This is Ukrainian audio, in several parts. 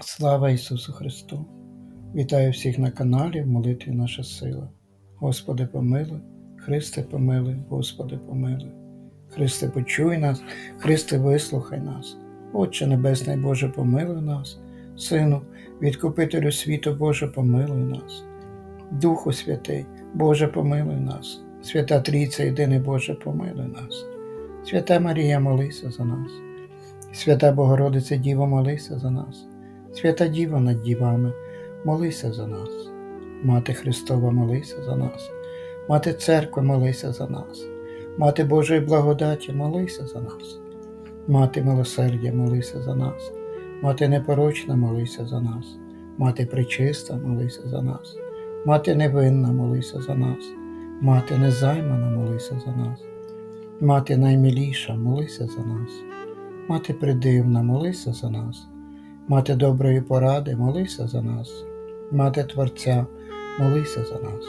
Слава Ісусу Христу! Вітаю всіх на каналі в молитві Наша сила. Господи помилуй, Христе помилуй, Господи помилуй. Христе почуй нас, Христе вислухай нас. Отче Небесний Боже, помилуй нас, Сину, відкупителю світу Боже, помилуй нас. Духу Святий, Боже, помилуй нас. Свята Трійця, єдиний Боже, помилуй нас. Свята Марія, молися за нас. Свята Богородиця Діва, молися за нас. Свята Діва над дівами, молися за нас. Мати Христова, молися за нас. Мати Церкви, молися за нас. Мати Божої благодаті, молися за нас. Мати милосердя, молися за нас. Мати непорочна, молися за нас. Мати пречиста, молися за нас. Мати невинна, молися за нас. Мати незаймана, молися за нас. Мати наймиліша, молися за нас. Мати придивна, молися за нас. Мати доброї поради, молися за нас. Мати Творця, молися за нас.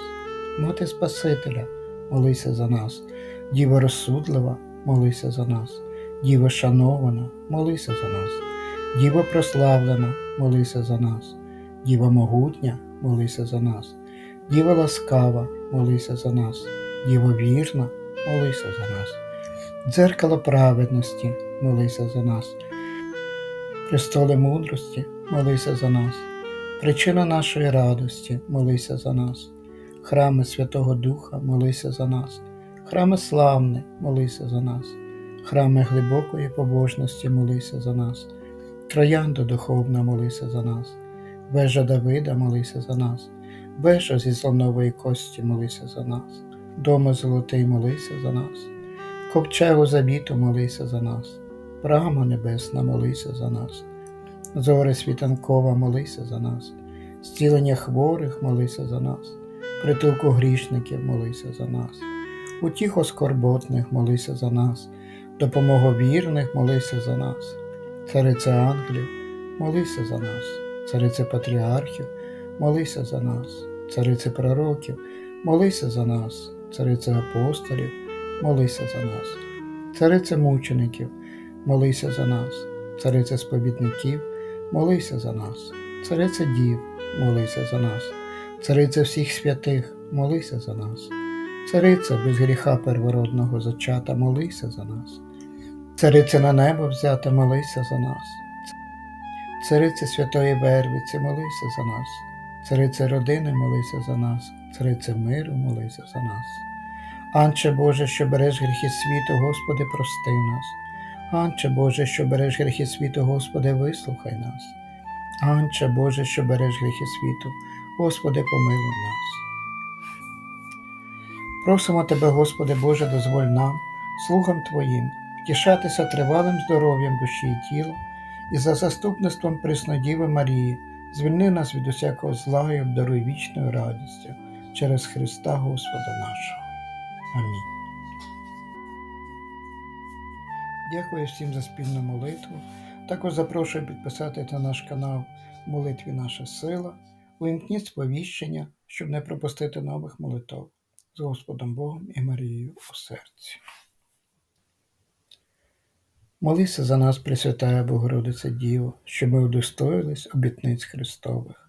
Мати Спасителя, молися за нас. Діва розсудлива, молися за нас. Діва шанована, молися за нас. Діва прославлена, молися за нас. Діва могутня, молися за нас. Діва ласкава, молися за нас. Діва вірна, молися за нас. Дзеркало праведності, молися за нас. Престоле мудрості, молися за нас. Причина нашої радості, молися за нас. Храми Святого Духа, молися за нас. Храми славне, молися за нас. Храми глибокої побожності, молися за нас. Троянда духовна, молися за нас. Вежа Давида, молися за нас. Вежа зі слонової кості, молися за нас. Дома золотий, молися за нас. Ковчегу завіту, молися за нас. Брама Небесна, молися за нас. Зоре світанкова, молися за нас. Зцілення хворих, молися за нас. Притулку грішників, молися за нас. Утіху скорботних, молися за нас. Допомогу вірних, молися за нас. Царице ангелів, молися за нас. Царице патріархів, молися за нас. Царице пророків, молися за нас. Царице апостолів, молися за нас. Царице мучеників, молися за нас. Царице сповідників, молися за нас. Царице дів, молися за нас. Царице всіх святих, молися за нас. Цариця без гріха первородного зачата, молися за нас. Цариця на небо взята, молися за нас. Цариця Святої Вервиці, молися за нас. Цариця родини, молися за нас. Цариця миру, молися за нас. Анче Боже, що береш гріхи світу, Господи, прости нас. Анче Боже, що береш гріхи світу, Господи, вислухай нас. Анче Боже, що береш гріхи світу, Господи, помилуй нас. Просимо Тебе, Господи Боже, дозволь нам, слугам Твоїм, втішатися тривалим здоров'ям душі і тіла, і за заступництвом Преснодіви Марії, звільни нас від усякого зла і обдаруй вічною радістю через Христа Господа нашого. Амінь. Дякую всім за спільну молитву. Також запрошую підписати на наш канал молитві Наша Сила. Увімкніть сповіщення, щоб не пропустити нових молитв з Господом Богом і Марією у серці. Молися за нас, Пресвятая Богородиця Діво, щоб ми удостоїлись обітниць Христових.